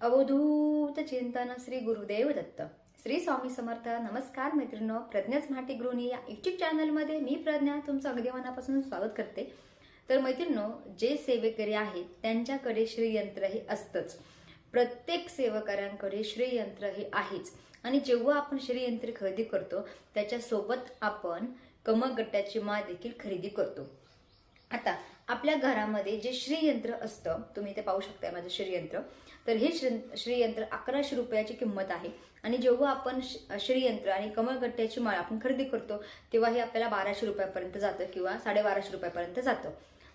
अवधूत चिंतन श्री गुरुदेव दत्त. श्री स्वामी समर्थ नमस्कार मैत्रिणी प्रज्ञाच माटी गृहिणी या युट्यूब चॅनलमध्ये मी प्रज्ञा तुमचं अगदी मनापासून स्वागत करते. तर मैत्रिणीनो जे सेवेकरी आहेत त्यांच्याकडे श्रीयंत्र हे असतंच. प्रत्येक सेवकऱ्यांकडे श्रीयंत्र हे आहेच. आणि जेव्हा आपण श्रीयंत्र खरेदी करतो त्याच्यासोबत आपण कमगट्ट्याची माळ देखील खरेदी करतो. आता आपल्या घरामध्ये जे श्रीयंत्र असतं तुम्ही ते पाहू शकताय माझं श्रीयंत्र. तर हे श्री श्रीयंत्र अकराशे रुपयाची किंमत आहे. आणि जेव्हा आपण श- श्रीयंत्र आणि कमळगट्ट्याची माळ आपण खरेदी करतो तेव्हा हे आपल्याला बाराशे रुपयापर्यंत जातं किंवा साडेबाराशे रुपयापर्यंत जातं.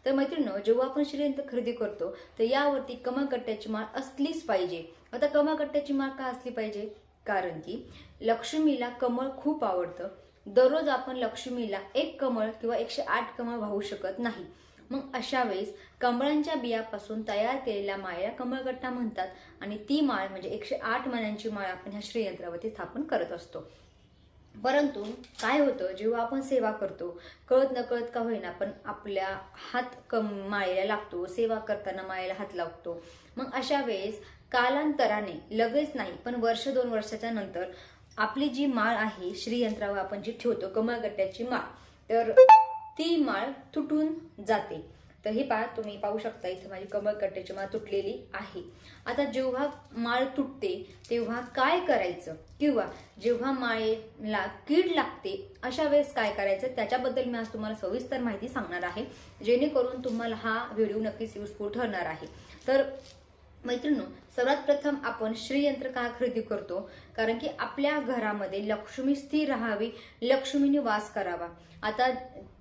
तर मैत्रिणी जेव्हा आपण श्रीयंत्र खरेदी करतो तर यावरती कमळगट्ट्याची माळ असलीच पाहिजे. आता कमळगट्ट्याची माळ का असली पाहिजे? कारण की लक्ष्मीला कमळ खूप आवडतं. दररोज आपण लक्ष्मीला एक कमळ किंवा एकशे आठ कमळ वाहू शकत नाही. मग अशा वेळेस कमळांच्या बियापासून तयार केलेल्या माळ्या कमळगट्टा म्हणतात आणि ती माळ म्हणजे एकशे आठ मण्यांची माळ आपण ह्या श्रीयंत्रावरती स्थापन करत असतो. परंतु काय होतं? जेव्हा आपण सेवा करतो कळत न कळत का होईना पण आपल्या हात कम माळेला लागतो सेवा करताना माळेला हात लागतो मग अशा वेळेस कालांतराने लगेच नाही पण वर्ष दोन वर्षाच्या नंतर आपली जी माळ आहे श्रीयंत्रावर आपण जी ठेवतो कमळगट्ट्याची माळ तर ती माळ तुटून जाते. तर हे पहा तुम्ही पाहू शकता इथे माझी कमळगट्ट्याची माळ तुटलेली आहे. आता जेव्हा माळ तुटते तेव्हा काय करायचं? किंवा जेव्हा माळेला कीड लागते अशा वेळेस काय करायचं? त्याच्याबद्दल मी आज तुम्हाला सविस्तर माहिती सांगणार आहे. जेणेकरून तुम्हाला हा व्हिडिओ नक्कीच युजफुल ठरणार आहे. तर मैत्रिणू सर्वात प्रथम आपण श्रीयंत्र का खरेदी करतो? कारण की आपल्या घरामध्ये लक्ष्मी स्थिर राहावी लक्ष्मीने वास करावा. आता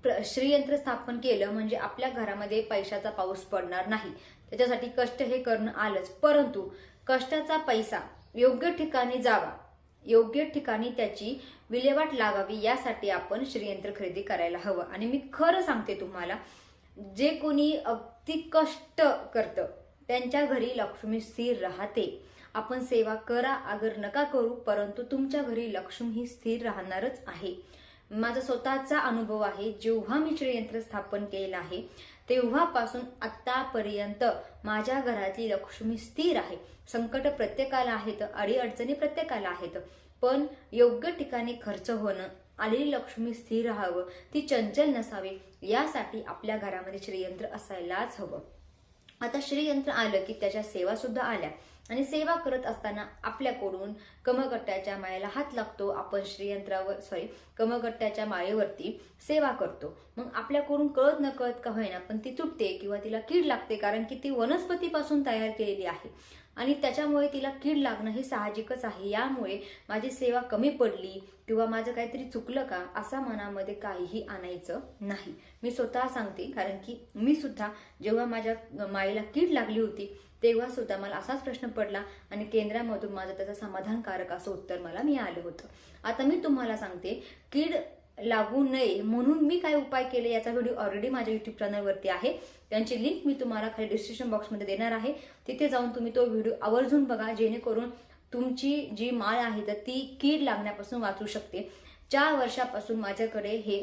प्र- श्रीयंत्र स्थापन केलं म्हणजे आपल्या घरामध्ये पैशाचा पाऊस पडणार नाही. त्याच्यासाठी कष्ट हे करणं आलंच. परंतु कष्टाचा पैसा योग्य ठिकाणी जावा योग्य ठिकाणी त्याची विल्हेवाट लावावी यासाठी आपण श्रीयंत्र खरेदी करायला हवं. आणि मी खरं सांगते तुम्हाला जे कोणी अगदी कष्ट करतं त्यांच्या घरी लक्ष्मी स्थिर राहते. आपण सेवा करा अगर नका करू परंतु तुमच्या घरी लक्ष्मी ही स्थिर राहणारच आहे. माझा स्वतःचा अनुभव आहे जेव्हा मी श्रीयंत्र स्थापन केलेलं आहे तेव्हापासून आतापर्यंत माझ्या घरातली लक्ष्मी स्थिर आहे. संकट प्रत्येकाला आहेत अडीअडचणी प्रत्येकाला आहेत पण योग्य ठिकाणी खर्च होणं आलेली लक्ष्मी स्थिर राहावं ती चंचल नसावी यासाठी आपल्या घरामध्ये श्रीयंत्र असायलाच हवं. आता श्रीयंत्र आलं की त्याच्या सेवा सुद्धा आल्या. आणि सेवा करत असताना आपल्याकडून कमळगट्ट्याच्या माळेला हात लागतो. आपण श्रीयंत्रावर सॉरी कमळगट्ट्याच्या माळेवरती सेवा करतो. मग आपल्याकडून कळत न कळत का होईना पण ती तुटते किंवा तिला कीड लागते कारण की ती वनस्पतीपासून तयार केलेली आहे. आणि त्याच्यामुळे तिला कीड लागणं हे साहजिकच आहे. यामुळे माझी सेवा कमी पडली किंवा माझं काहीतरी चुकलं का असा मनामध्ये काहीही आणायचं नाही. मी स्वतः सांगते कारण की मी सुद्धा जेव्हा माझ्या माईला कीड लागली होती तेव्हा सुद्धा मला असाच प्रश्न पडला आणि केंद्रामधून माझं त्याचं समाधानकारक असं उत्तर मला मिळालं होतं. आता मी तुम्हाला सांगते कीड लागू नये म्हणून मी काय उपाय केले याचा व्हिडिओ ऑलरेडी माझ्या युट्यूब चॅनलवरती आहे. त्यांची लिंक मी तुम्हाला खाली डिस्क्रिप्शन बॉक्समध्ये देणार आहे. तिथे जाऊन तुम्ही तो व्हिडिओ आवर्जून बघा जेणेकरून तुमची जी माळ आहे तर ती कीड लागण्यापासून वाचू शकते. चार वर्षापासून माझ्याकडे हे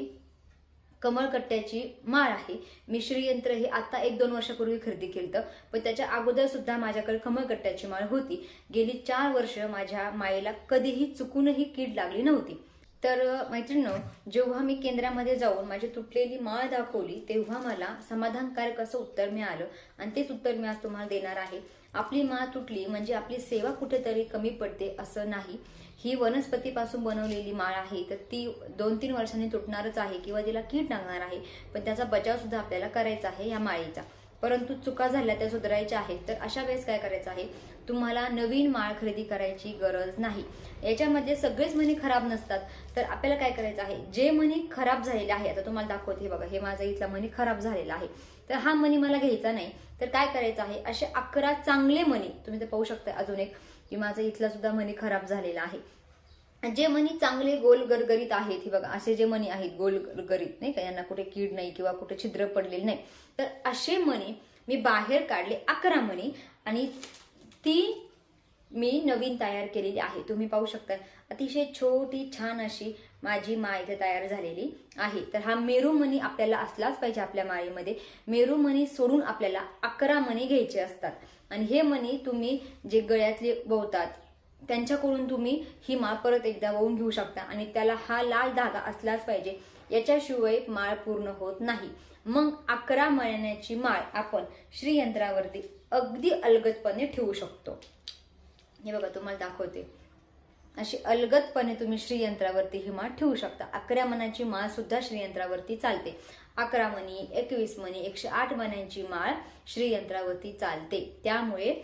कमळकट्ट्याची माळ आहे. मी श्रीयंत्र हे आता एक दोन वर्षापूर्वी खरेदी केलं पण त्याच्या अगोदर सुद्धा माझ्याकडे कमळकट्ट्याची माळ होती. गेली चार वर्ष माझ्या मायेला कधीही चुकूनही कीड लागली नव्हती. तर मैत्रिणींनो जेव्हा मी केंद्रामध्ये जाऊन माझी तुटलेली माळ दाखवली तेव्हा मला समाधानकारक असं उत्तर मिळालं. आणि तेच उत्तर मी आज तुम्हाला देणार आहे. आपली माळ तुटली म्हणजे आपली सेवा कुठेतरी कमी पडते असं नाही. ही वनस्पतीपासून बनवलेली माळ आहे तर ती दोन तीन वर्षांनी तुटणारच आहे किंवा तिला कीड लागणार आहे. पण त्याचा बचाव सुद्धा आपल्याला करायचा आहे या माळेचा. परंतु चुका झाल्या त्या सुधारायच्या आहेत. तर अशा वेळेस काय करायचं आहे? तुम्हाला नवीन माळ खरेदी करायची गरज नाही. याच्यामध्ये सगळेच मणी खराब नसतात. तर आपल्याला काय करायचं आहे? जे मणी खराब झालेले आहे आता तुम्हाला दाखवते हे बघा हे माझा इथला मनी खराब झालेला आहे. तर हा मनी मला घ्यायचा नाही. तर काय करायचं आहे? असे अकरा चांगले मनी तुम्ही ते पाहू शकता अजून एक की माझा इथला सुद्धा मनी खराब झालेला आहे. जे मनी चांगले गोल गरगरीत आहेत हे बघा असे जे मनी आहेत गोल गरगरीत नाही का? यांना कुठे कीड नाही किंवा कुठे छिद्र पडलेले नाही. तर असे मनी मी बाहेर काढले अकरा मणी आणि ती मी नवीन तयार केलेली आहे. तुम्ही पाहू शकता अतिशय छोटी छान अशी माझी माय इथे तयार झालेली आहे. तर हा मेरू मनी आपल्याला असलाच पाहिजे आपल्या माळीमध्ये. मेरू मनी सोडून आपल्याला अकरा मणी घ्यायचे असतात. आणि हे मनी तुम्ही जे गळ्यातले बोवतात त्यांच्याकडून तुम्ही ही माळ परत एकदा वाहून घेऊ शकता आणि त्याला हा लाल धागा असलाच पाहिजे. याच्याशिवाय माळ पूर्ण होत नाही. मग अकरा महिन्याची माळ आपण श्रीयंत्रावरती अगदी अलगदपणे ठेवू शकतो. हे बघा तुम्हाला दाखवते. अशी अलगदपणे तुम्ही श्रीयंत्रावरती ही माळ ठेवू शकता. अकरा मनाची माळ सुद्धा श्रीयंत्रावरती चालते. अकरा मणी एकवीस मणी एकशे आठ मण्यांची माळ श्रीयंत्रावरती चालते. त्यामुळे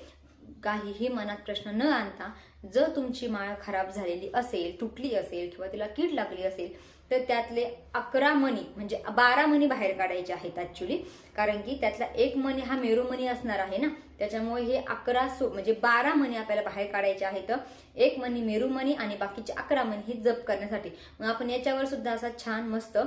काहीही मनात प्रश्न न आणता जर तुमची माळ खराब झालेली असेल तुटली असेल किंवा तिला कीड लागली असेल तर त्यातले अकरा मणी म्हणजे बारा मणी बाहेर काढायचे आहेत ऍक्च्युली कारण की त्यातला एक मणी हा मेरू मणी असणार आहे ना. त्याच्यामुळे हे अकरा सो म्हणजे बारा मणी आपल्याला बाहेर काढायचे आहेत. एक मणी मेरू मणी आणि बाकीचे अकरा मणी हे जप करण्यासाठी. मग आपण याच्यावर सुद्धा असा छान मस्त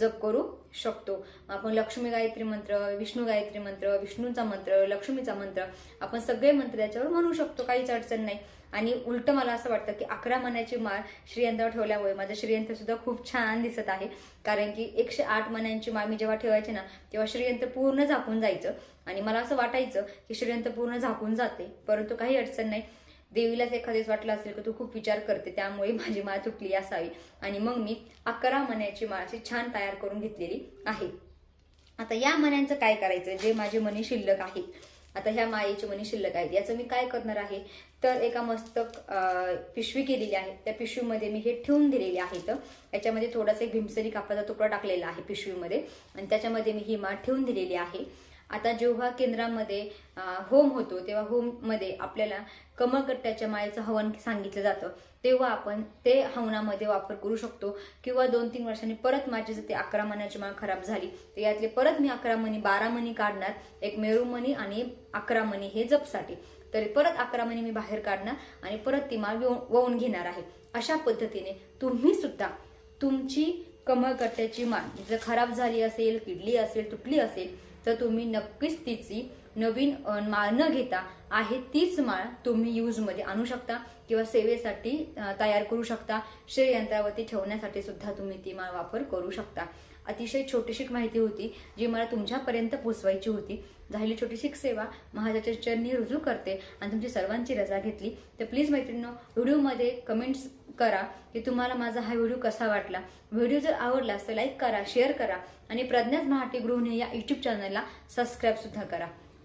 जप करू शकतो. आपण लक्ष्मी गायत्री मंत्र विष्णू गायत्री मंत्र विष्णूचा मंत्र लक्ष्मीचा मंत्र आपण सगळे मंत्र याच्यावर म्हणू शकतो. काहीच अडचण नाही. आणि उलट मला असं वाटतं की अकरा मण्याची माळ श्रीयंत्रावर ठेवल्यामुळे माझं श्रीयंत्र सुद्धा खूप छान दिसत आहे. कारण की एकशे आठ मण्यांची माळ मी जेव्हा ठेवायची ना तेव्हा श्रीयंत्र पूर्ण झाकून जायचं. आणि मला असं वाटायचं की श्रीयंत्र पूर्ण झाकून जाते. परंतु काही अडचण नाही. देवीलाच एखादेच वाटलं असेल की तू खूप विचार करते त्यामुळे माझी माळ तुटली असावी. आणि मग मी अकरा मण्याची माळ अशी छान तयार करून घेतलेली आहे. आता या मण्यांचं काय करायचं? जे माझे मनी शिल्लक आहेत. आता ह्या मायेची मनी शिल्लक आहेत. याचं मी काय करणार आहे? तर एका मस्त पिशवी केलेली आहे. त्या पिशवीमध्ये मी हे ठेवून दिलेले आहेत याच्यामध्ये थोडासा एक भीमसरी कापडाचा तुकडा टाकलेला आहे पिशवीमध्ये. आणि त्याच्यामध्ये मी ही माळ ठेवून दिलेली आहे. आता जेव्हा केंद्रामध्ये होम होतो तेव्हा होममध्ये आपल्याला कमळकट्ट्याच्या माळेचं हवन सांगितलं जातं. तेव्हा आपण ते हवनामध्ये वापर करू शकतो. किंवा दोन तीन वर्षांनी परत माझी जर ते अकरा मण्याची माळ खराब झाली तर यातले परत मी अकरा मणी बारा मणी काढणार. एक मेरू मणी आणि अकरा मणी हे जपसाठी. तरी परत अकरा महिने मी बाहेर काढणार आणि परत ती माळ वळून- वळून घेणार आहे. अशा पद्धतीने तुम्ही सुद्धा तुमची कमळकट्ट्याची माळ जर खराब झाली असेल किडली असेल तुटली असेल तर तुम्ही नक्कीच तिची नवीन माळ न घेता आहे तीच माळ तुम्ही यूजमध्ये आणू शकता किंवा सेवेसाठी तयार करू शकता. श्रेयंत्रावरती ठेवण्यासाठी सुद्धा तुम्ही ती माळ वापर करू शकता. अतिशय छोटीशी माहिती होती जी मला तुमच्यापर्यंत पोचवायची होती. झालेली छोटीशी सेवा महाराजाच्या चरणी रुजू करते आणि तुमची सर्वांची रजा घेतली. तर प्लीज मैत्रिणींनो व्हिडिओमध्ये कमेंट्स करा की तुम्हाला माझा हा व्हिडिओ कसा वाटला. व्हिडिओ जर आवडला तर लाईक करा शेअर करा आणि प्रज्ञात महाटी गृहिणी या युट्यूब चॅनलला सबस्क्राईब सुद्धा करा.